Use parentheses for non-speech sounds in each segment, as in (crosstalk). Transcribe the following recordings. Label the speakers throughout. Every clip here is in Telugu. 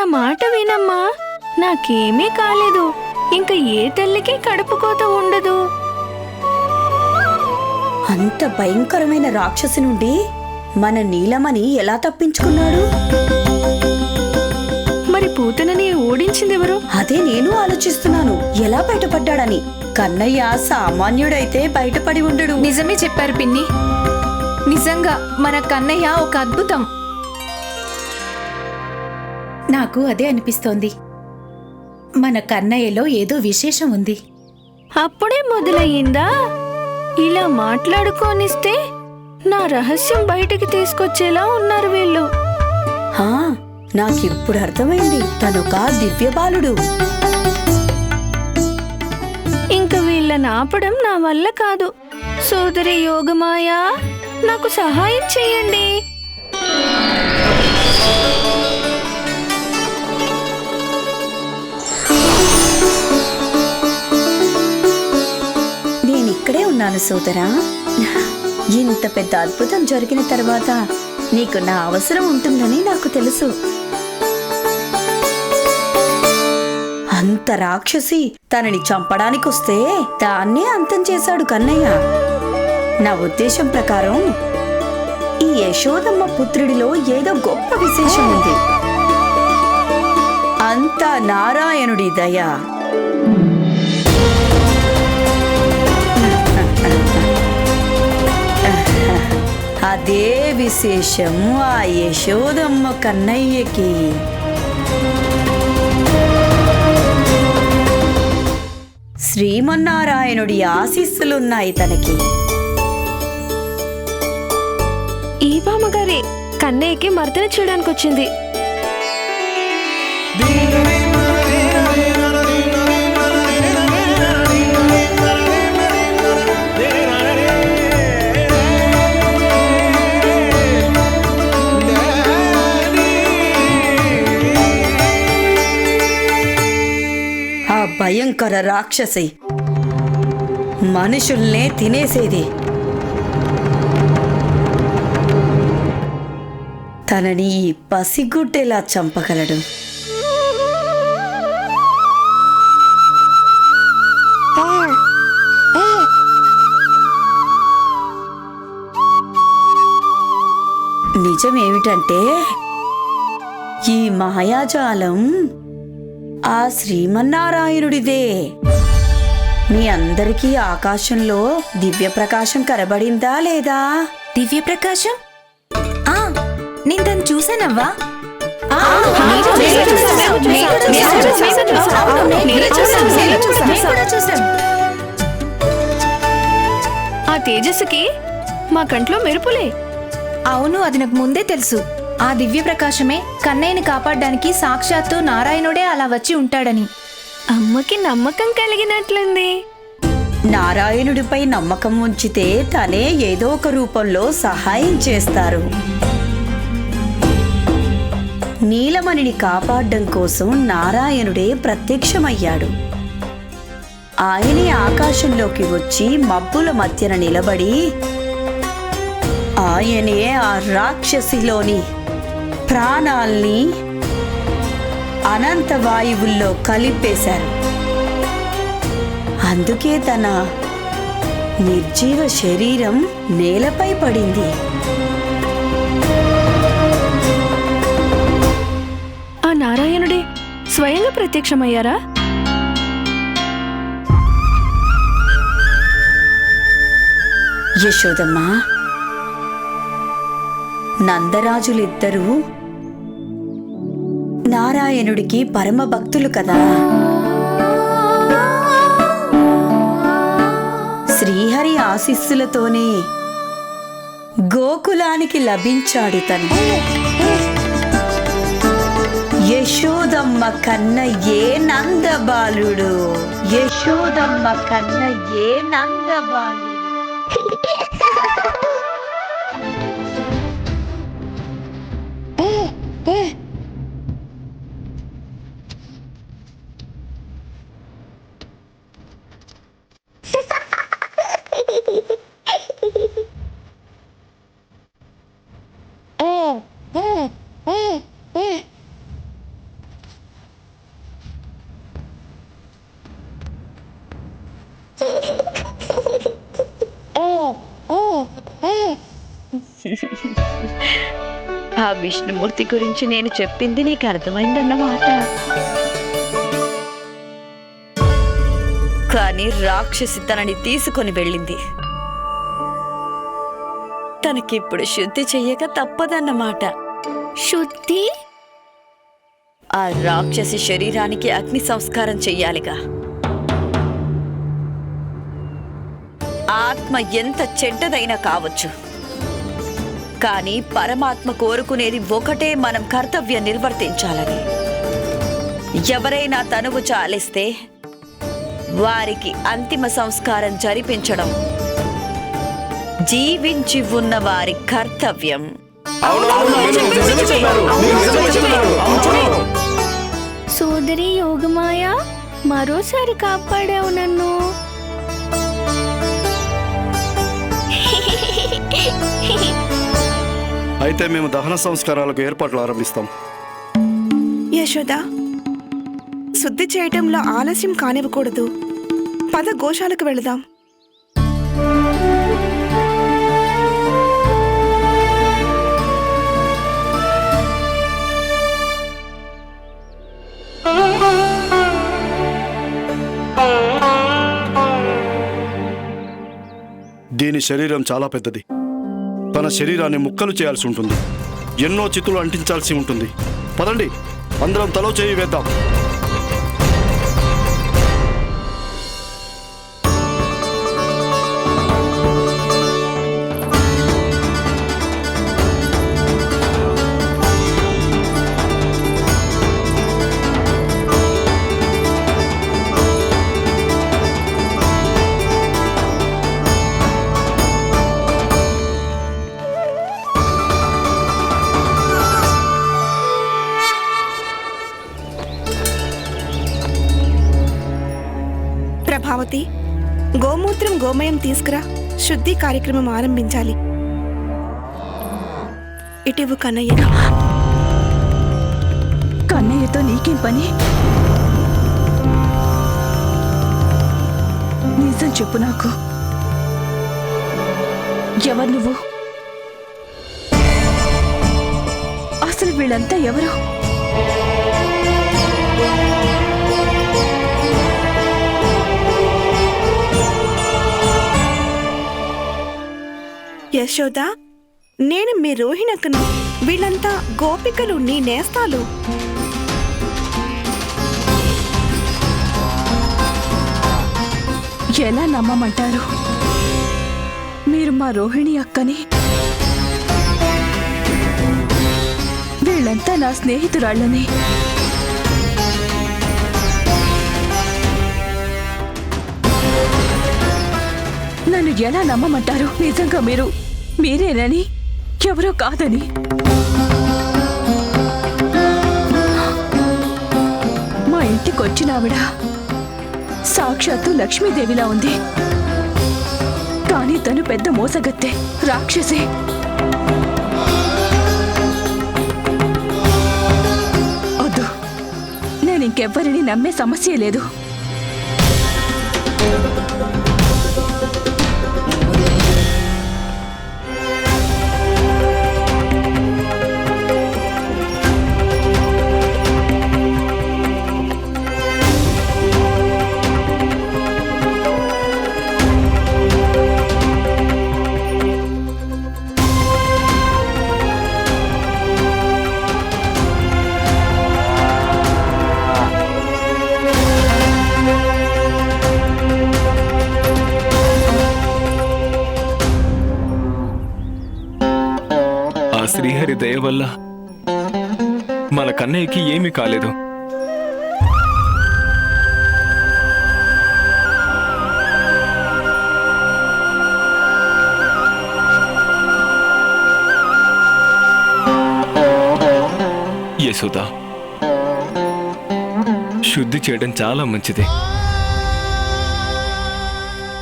Speaker 1: నా మాట వినమ్మా. నాకేమీ కాలేదు. ఇంక ఏ తల్లికి కడుపు కోత ఉండదు.
Speaker 2: అంత భయంకరమైన రాక్షసి నుండి మన నీలమణి ఎలా తప్పించుకున్నాడు?
Speaker 1: మరి పూతనని ఓడించిందెవరు?
Speaker 2: అదే నేను ఆలోచిస్తున్నాను. ఎలా బయటపడ్డాడని. కన్నయ్య సామాన్యుడైతే బయటపడి ఉండడు.
Speaker 3: నిజమే చెప్పారు పిన్ని. నిజంగా మన కన్నయ్య ఒక అద్భుతం.
Speaker 4: నాకు అదే అనిపిస్తోంది. మన కన్నయ్యలో ఏదో విశేషం ఉంది.
Speaker 1: అప్పుడే మొదలయ్యిందా? ఇలా మాట్లాడుకోనిస్తే నా రహస్యం బయటికి తీసుకొచ్చేలా ఉన్నారు వీళ్ళు.
Speaker 2: హా నాకిప్పుడు అర్థమైంది? తనొక దివ్య బాలుడు.
Speaker 1: ఇంక వీళ్ళని ఆపడం నా వల్ల కాదు. సోదరి యోగమాయా నాకు సహాయం చేయండి
Speaker 2: నేనిక్కడే సోదరా. ఇంత పెద్ద అద్భుతం జరిగిన తర్వాత నీకు నా అవసరం ఉంటుందని నాకు తెలుసు. అంత రాక్షసి తనని చంపడానికొస్తే దాన్నే అంతం చేశాడు కన్నయ్య. నా ఉద్దేశం ప్రకారం ఈ యశోదమ్మ పుత్రుడిలో ఏదో గొప్ప విశేషం ఉంది. అంతా నారాయణుడి దయ. (laughs) అదే విశేషం ఆ యశోదమ్మ కన్నయ్యకి. శ్రీమన్నారాయణుడి ఆశీస్సులున్నాయి తనకి.
Speaker 1: ఈ బామ్మగారి కన్నయ్యకి మర్దన చేయడానికి వచ్చింది
Speaker 2: భయంకర రాక్షసి. మనుషుల్నే తినేసేది. తనని ఈ పసిగుడ్డెలా చంపగలడు? నిజమేమిటంటే ఈ మాయాజాలం ఆ శ్రీమన్నారాయణుడిదే మీ అందరికీ ఆకాశంలో దివ్య ప్రకాశం కనబడిందా లేదా?
Speaker 3: దివ్య ప్రకాశం ఆ నేను దాన్ని చూసానవ్వా
Speaker 1: ఆ తేజస్సుకి మా కంట్లో మెరుపులే.
Speaker 3: అవును అది నాకు ముందే తెలుసు. ఆ దివ్య ప్రకాశమే కన్నయ్యని కాపాడడానికి సాక్షాత్తు నారాయణుడే అలా వచ్చి ఉంటాడని.
Speaker 1: అమ్మకి నమ్మకం కలిగినట్లుంది.
Speaker 2: నారాయణుడిపై నమ్మకం ఉంచితే తనే ఏదో ఒక రూపంలో సహాయం చేస్తారు. నీలమణిని కాపాడడం కోసం నారాయణుడే ప్రత్యక్షమయ్యాడు. ఆయనే ఆకాశంలోకి వచ్చి మబ్బుల మధ్యన నిలబడి ఆయనే ఆ రాక్షసిలోని ప్రాణాల్ని అనంత వాయువుల్లో కలిపేశారు. అందుకే తన నిర్జీవ శరీరం నేలపై పడింది.
Speaker 1: ఆ నారాయణుడే స్వయంగా ప్రత్యక్షమయ్యారా?
Speaker 2: యశోదమ్మా నందరాజులిద్దరూ నారాయణుడికి పరమ భక్తులు కదా. శ్రీహరి ఆశీస్సులతోనే గోకులానికి లభించాడు తను. యశోదమ్మ కన్న ఏ నందబాలుడు. యశోదమ్మ కన్న ఏ నందబాలుడు.
Speaker 1: ఆ విష్ణుమూర్తి గురించి నేను చెప్పింది నీకు అర్థమైందన్నమాట.
Speaker 2: కానీ రాక్షసి తనని తీసుకొని వెళ్ళింది. తనకిప్పుడు శుద్ధి చెయ్యక తప్పదన్నమాట.
Speaker 1: శుద్ధి?
Speaker 2: ఆ రాక్షసి శరీరానికి అగ్ని సంస్కారం చెయ్యాలిగా. ఆత్మ ఎంత చెడ్డదైనా కావచ్చు. కానీ పరమాత్మ కోరుకునేది ఒకటే మనం కర్తవ్యం నిర్వర్తించాలని ఎవరైనా తనువు చాలిస్తే వారికి అంతిమ సంస్కారం జరిపించడం జీవించి ఉన్న వారి కర్తవ్యం
Speaker 1: సోదరి యోగమాయ మరోసారి కాపాడావు నన్ను
Speaker 5: అయితే మేము దహన సంస్కారాలకు ఏర్పాట్లు ఆరంభిస్తాం.
Speaker 6: యశోద శుద్ధి చేయటంలో ఆలస్యం కానివ్వకూడదు. పద గోశాలకు వెళదాం.
Speaker 5: దీని శరీరం చాలా పెద్దది. తన శరీరాన్ని ముక్కలు చేయాల్సి ఉంటుంది. ఎన్నో చితులు అంటించాల్సి ఉంటుంది. పదండి అందరం తలో చేయి వేద్దాం.
Speaker 6: భావతి గోమూత్రం గోమయం తీసుకురా శుద్ధి కార్యక్రమం ఆరంభించాలి. ఇటివు కన్నయ్య.
Speaker 7: కన్నయ్యతో నీకేం పని? నిజం చెప్పు నాకు. ఎవరు నువ్వు? అసలు వీళ్ళంతా ఎవరు?
Speaker 6: యశోద నేను మీ రోహిణకును వీళ్ళంతా గోపికలు నీ నేస్తాలు.
Speaker 7: ఎలా నమ్మమంటారు? మీరు మా రోహిణి అక్కని వీళ్ళంతా నా స్నేహితురాళ్ళని. నన్ను ఎలా నమ్మమంటారు? నిజంగా మీరు మీరేనని ఎవరో కాదని. మా ఇంటికి వచ్చిన ఆవిడ సాక్షాత్తు లక్ష్మీదేవిలా ఉంది. కానీ తను పెద్ద మోసగత్తె రాక్షసి. వద్దు నేను ఇంకెవ్వరిని నమ్మే సమస్య లేదు.
Speaker 8: దయ వల్ల మన కన్నయ్యకి ఏమీ కాలేదు. యశోద శుద్ధి చేయడం చాలా మంచిది.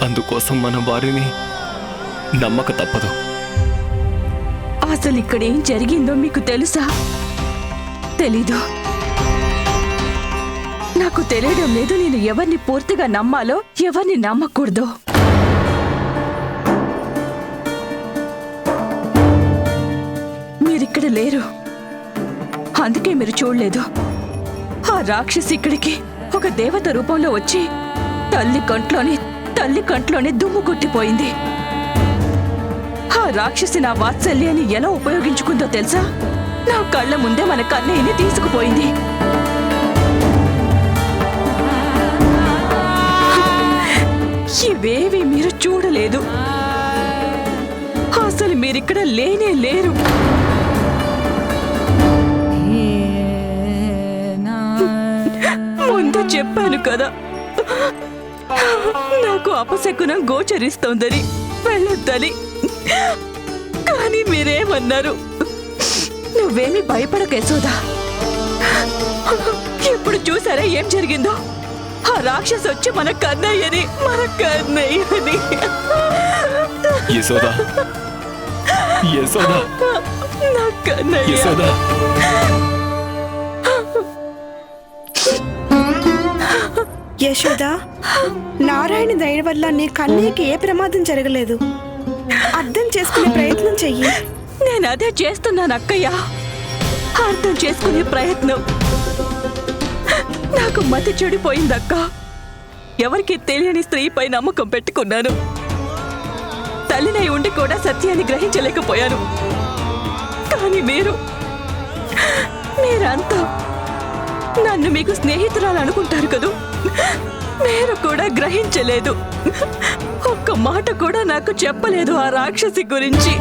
Speaker 8: అందుకోసం మన వారిని నమ్మక తప్పదు.
Speaker 7: అసలు ఇక్కడ ఏం జరిగిందో మీకు తెలుసా? తెలీదు. నాకు తెలియడం లేదు నేను ఎవరిని పూర్తిగా నమ్మాలో ఎవరిని నమ్మకూడదు. మీరిక్కడ లేరు. అందుకే మీరు చూడలేదు. ఆ రాక్షసి ఇక్కడికి ఒక దేవత రూపంలో వచ్చి తల్లి కంట్లోనే తల్లి కంట్లోనే దుమ్ము కొట్టిపోయింది. రాక్షసి నా వాత్సల్యాన్ని ఎలా ఉపయోగించుకుందో తెలుసా? నా కళ్ళ ముందే మన కన్నయ్యని తీసుకుపోయింది. ఇవేవి మీరు చూడలేదు. అసలు మీరిక్కడ లేనే లేరు. ముందు చెప్పాను కదా నాకు అపశకునం గోచరిస్తోందని వెళ్ళొద్దని. కానీ మీరేమన్నారు? నువ్వేమి భయపడక యశోదా. ఇప్పుడు చూసారా ఏం జరిగిందో? ఆ రాక్షసు వచ్చి మన కన్నయ్యని మన కన్నయ్యని.
Speaker 8: యశోదా. యశోదా.
Speaker 7: నా కన్నయ్య.
Speaker 8: యశోదా.
Speaker 6: యశోద నారాయణ దయ వల్ల నీ కన్నయ్యకి ఏ ప్రమాదం జరగలేదు. అర్థం చేసుకునే ప్రయత్నం చెయ్యి.
Speaker 7: నేను అదే చేస్తున్నాను అక్కయ్య. అర్థం చేసుకునే ప్రయత్నం. నాకు మతి చెడిపోయిందక్క ఎవరికి తెలియని స్త్రీపై నమ్మకం పెట్టుకున్నాను. తల్లినై ఉండి కూడా సత్యాన్ని గ్రహించలేకపోయాను. కానీ మీరు మీరంతా నన్ను మీకు స్నేహితురాలు అనుకుంటారు కదూ? మీరు కూడా గ్రహించలేదు. ఒక్క మాట కూడా నాకు చెప్పలేదు ఆ రాక్షసి గురించి.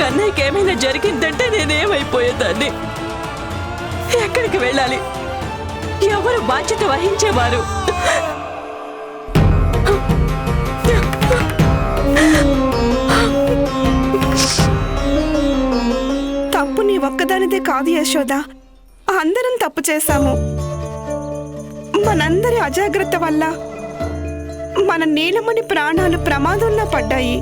Speaker 7: కన్నయ్యకి ఏమైనా జరిగిందంటే నేనేమైపోయేదాన్ని. ఎక్కడికి వెళ్ళాలి? ఎవరు బాధ్యత వహించేవారు?
Speaker 6: తప్పు నీ ఒక్కదానిదే కాదు యశోద. అందరం తప్పు చేశాము. మనందరి అజాగ్రత్త వల్ల మన నీలమణి ప్రాణాలు ప్రమాదంలో పడ్డాయి.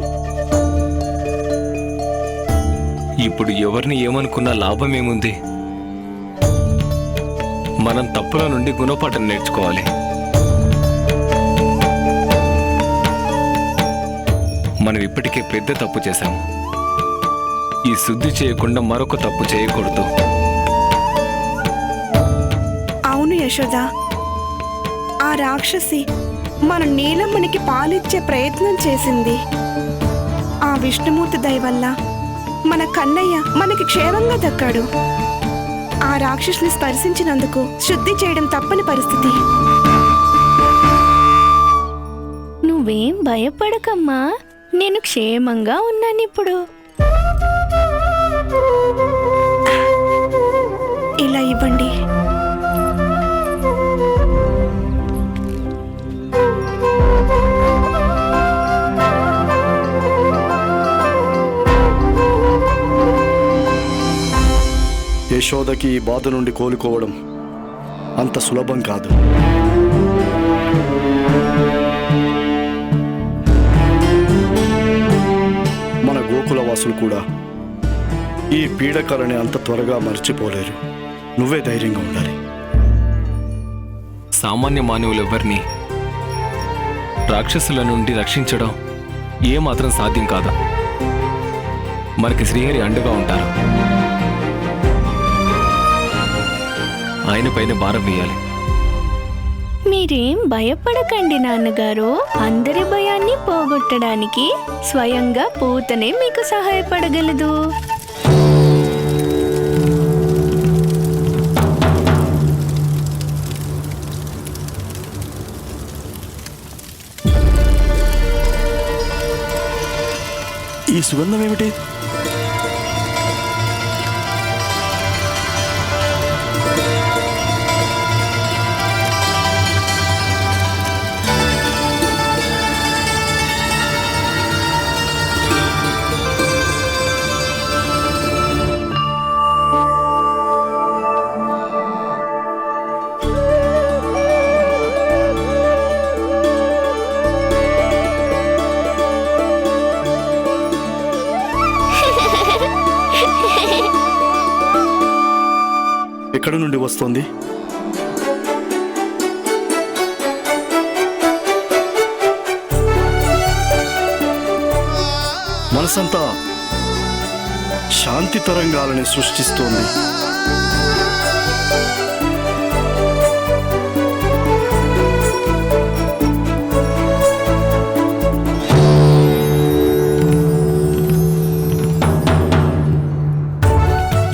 Speaker 8: ఇప్పుడు ఎవరిని ఏమనుకున్నా లాభమేముంది మనం తప్పుల నుండి గుణపాఠం నేర్చుకోవాలి. మనం ఇప్పటికే పెద్ద తప్పు చేశాము ఈ శుద్ధి చేయకుండా మరొక తప్పు చేయకూడదు.
Speaker 6: యశోద. ఆ రాక్షసి మన నీలమ్మనికి పాలిచ్చే ప్రయత్నం చేసింది. ఆ విష్ణుమూర్తి దయ వల్ల మన కన్నయ్య మనకి క్షేమంగా దక్కాడు. ఆ రాక్షసుని స్పర్శించినందుకు శుద్ధి చేయడం తప్పని పరిస్థితి.
Speaker 1: నువ్వేం భయపడకమ్మా. నేను క్షేమంగా ఉన్నానిప్పుడు.
Speaker 6: ఇలా ఇవ్వండి.
Speaker 5: యశోదకి ఈ బాధ నుండి కోలుకోవడం అంత సులభం కాదు. మన గోకుల వాసులు కూడా ఈ పీడకలని అంత త్వరగా మర్చిపోలేరు. నువ్వే ధైర్యంగా ఉండాలి.
Speaker 8: సామాన్య మానవులెవ్వరిని రాక్షసుల నుండి రక్షించడం ఏమాత్రం సాధ్యం కాదు? మనకి శ్రీహరి అండగా ఉంటారు. ఆయన పైన భారం వేయాలి.
Speaker 1: మీరేం భయపడకండి నాన్నగారు. అందరి భయాన్ని పోగొట్టడానికి స్వయంగా పూతనే మీకు సహాయపడగలదు.
Speaker 5: ఈ సుగంధం ఏమిటి? అంతరంగాలని సృష్టిస్తోంది.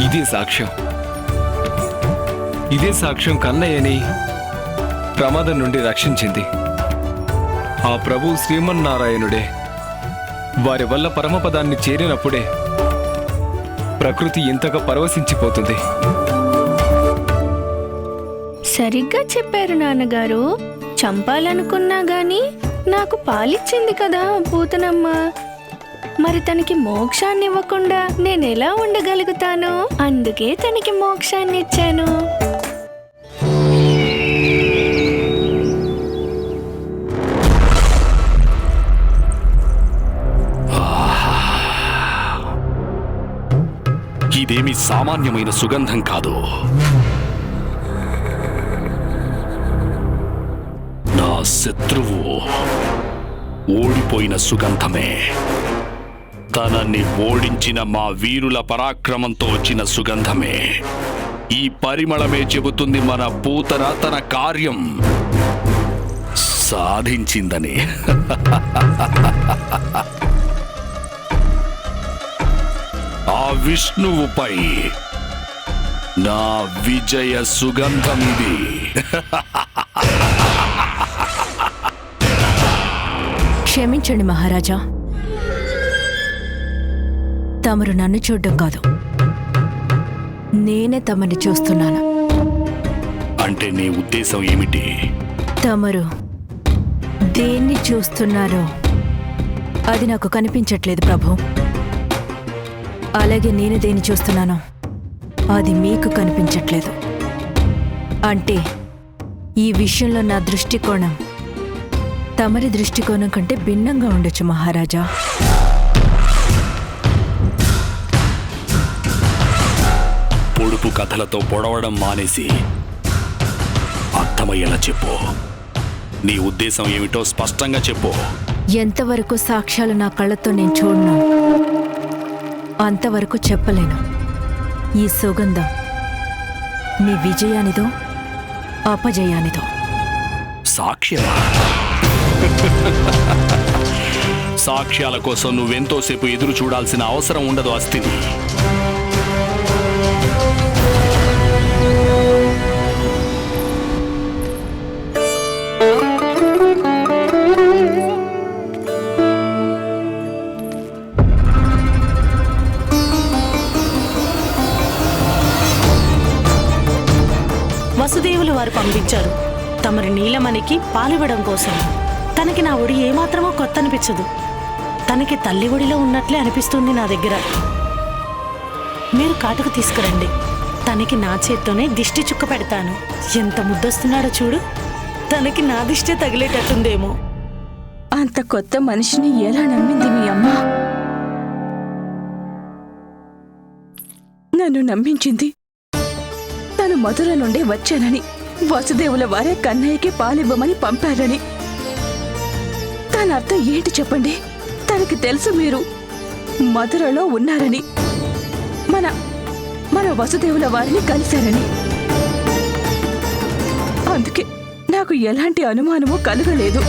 Speaker 8: ఇదే సాక్ష్యం. ఇదే సాక్ష్యం కన్నయ్యని ప్రమాదం నుండి రక్షించింది. ఆ ప్రభు శ్రీమన్నారాయణుడే. వారి వల్ల పరమపదాన్ని చేరినప్పుడే ప్రకృతి ఇంతగా పరవశించిపోతుంది.
Speaker 1: సరిగ్గా చెప్పారు నాన్నగారు. చంపాలనుకున్నా గాని నాకు పాలిచ్చింది కదా పూతనమ్మ మరి తనకి మోక్షాన్ని ఇవ్వకుండా నేనెలా ఉండగలుగుతాను? అందుకే తనకి మోక్షాన్ని ఇచ్చాను
Speaker 9: సామాన్యమైన సుగంధం కాదు. నా శత్రువు ఓడిపోయిన సుగంధమే. తనని ఓడించిన మా వీరుల పరాక్రమంతో వచ్చిన సుగంధమే. ఈ పరిమళమే చెబుతుంది మన పూతన తన కార్యం. సాధించిందని. (laughs) ఆ విష్ణువుపై నా విజయ సుగంధమిది.
Speaker 7: క్షమించండి మహారాజా. తమరు నన్ను చూడ్డం కాదు. నేనే తమని చూస్తున్నాను.
Speaker 9: అంటే నీ ఉద్దేశం ఏమిటి?
Speaker 7: తమరు దేన్ని చూస్తున్నారో అది నాకు కనిపించట్లేదు ప్రభు. అలాగే నేను దేన్ని చూస్తున్నానో అది మీకు కనిపించట్లేదు. అంటే ఈ విషయంలో నా దృష్టికోణం తమరి దృష్టికోణం కంటే భిన్నంగా ఉండొచ్చు మహారాజా.
Speaker 9: పొడుపు కథలతో పొడవడం మానేసి అర్థమయ్యేలా చెప్పు. నీ ఉద్దేశం ఏమిటో స్పష్టంగా చెప్పు.
Speaker 7: ఎంతవరకు సాక్ష్యాలు నా కళ్ళతో నేను చూడను? అంతవరకు చెప్పలేను. ఈ సుగంధం మీ విజయానిదో అపజయానిదో.
Speaker 9: సాక్ష్యమా? సాక్ష్యాల కోసం నువ్వెంతోసేపు ఎదురు చూడాల్సిన అవసరం ఉండదు అస్థిని
Speaker 10: వారు పంపించారు. తమరి నీలమణికి పాలివ్వడం కోసం. తనకి నా ఒడి ఏమాత్రమో కొత్త అనిపించదు తనకి తల్లి ఒడిలో ఉన్నట్లే అనిపిస్తుంది నా దగ్గర. మీరు కాటుకు తీసుకురండి. తనకి నా చేత్తోనే దిష్టి చుక్క పెడతాను. ఎంత ముద్దొస్తున్నాడో చూడు. తనకి నా దిష్టే తగిలేటట్టుందేమో.
Speaker 7: అంత కొత్త మనిషిని ఎలా నమ్మింది మీ అమ్మ? నన్ను నమ్మించింది తను మధుర నుండి వచ్చానని. వసుదేవుల వారే కన్నయ్యకి పాలివ్వమని పంపారని. దాని అర్థం ఏంటి చెప్పండి? తనకి తెలుసు మీరు. మధురలో ఉన్నారని. మన మన వసుదేవుల వారిని కలిశారని. అందుకే నాకు ఎలాంటి అనుమానమూ కలగలేదు.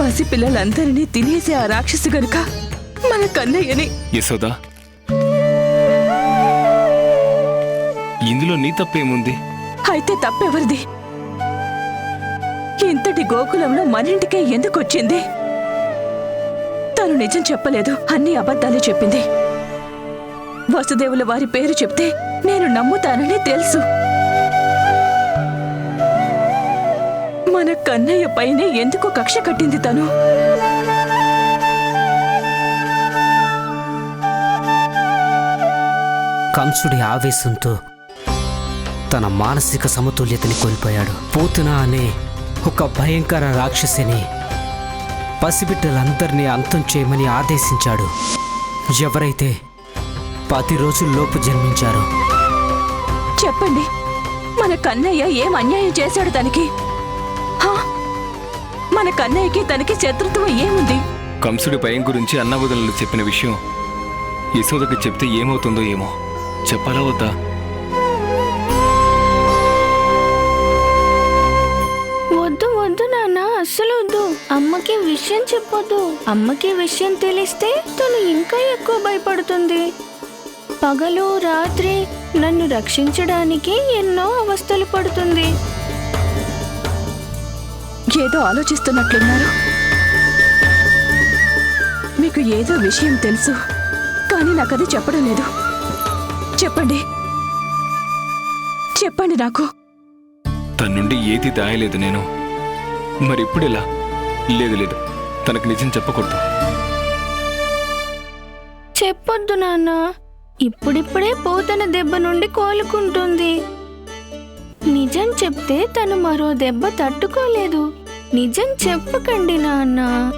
Speaker 7: పసిపిల్లలందరినీ తినేసే ఆ రాక్షసు గనుక మన కన్నయ్యని
Speaker 8: యశోదా ఇందులో నీ తప్పేముంది?
Speaker 7: అయితే తప్పెవరిది? ఇంతటి గోకులంలో మనింటికే ఎందుకొచ్చింది? తను నిజం చెప్పలేదు అన్ని అబద్ధాలే చెప్పింది. వసుదేవుల వారి పేరు చెప్తే నేను నమ్ముతానని తెలుసు. మన కన్నయ్య పైనే ఎందుకు కక్ష కట్టింది తను?
Speaker 11: కంసుడి ఆవేశంతో తన మానసిక సమతుల్యతని కోల్పోయాడు. పూతన అనే ఒక భయంకర రాక్షసిని పసిబిడ్డలందరినీ అంతం చేయమని ఆదేశించాడు. ఎవరైతే పది రోజుల్లోపు జన్మించారో.
Speaker 7: చెప్పండి. మన కన్నయ్య ఏం అన్యాయం చేశాడు తనకి? హా? మన కన్నయ్యకి తనకి శత్రుత్వం ఏముంది?
Speaker 8: కంసుడి భయం గురించి అన్నవదనలు చెప్పిన విషయం యశోదకి చెప్తే ఏమవుతుందో ఏమో. చెప్పాలా వద్దు?
Speaker 1: అస్సలు వద్దు. అమ్మకి విషయం చెప్పొద్దు. అమ్మకి విషయం తెలిస్తే తను ఇంకా ఎక్కువ భయపడుతుంది. పగలు రాత్రి నన్ను రక్షించడానికి ఎన్నో అవస్థలు పడుతుంది.
Speaker 7: ఏదో ఆలోచిస్తున్నట్లున్నారు. మీకు ఏదో విషయం తెలుసు కానీ నాకు అది చెప్పడం లేదు. చెప్పండి. చెప్పండి నాకు.
Speaker 8: తన నుండి ఏది దాయలేదు నేను. మరి ఇప్పుడు ఎలా లేదు లేదు. తనకు నిజం చెప్పకూడదు.
Speaker 1: చెప్పొద్దు నాన్న. ఇప్పుడిప్పుడే పోతన దెబ్బ నుండి కోలుకుంటుంది. నిజం చెప్తే తను మరో దెబ్బ తట్టుకోలేదు. నిజం చెప్పకండి నాన్న.